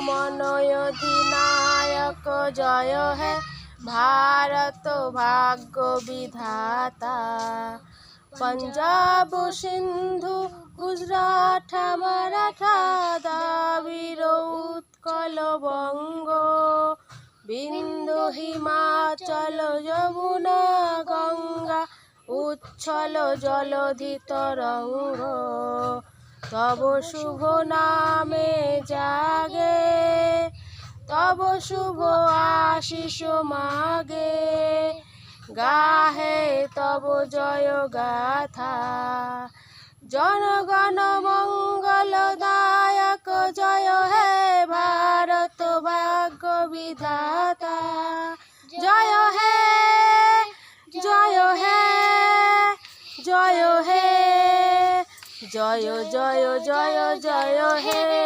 মনয় অধিনায়ক জয় হে ভারত ভাগ্য বিধাতা। পঞ্জাব সিন্ধু, গুজরাট, মারাঠা দ্রাবিড় উৎকল বঙ্গ। বিন্দু হিমাচল, যমুনা, গঙ্গা, উচ্ছল জলধি তরঙ্গ তব শুভ নামে জাগে তব শুভ আশিস মাগে। গাহে তব জয় গাথা। জনগণ মঙ্গল দায়ক জয় হে ভারত ভাগ্য বিধাতা। জয় হে জয় হে জয় হে, জয় জয় জয় জয় হে।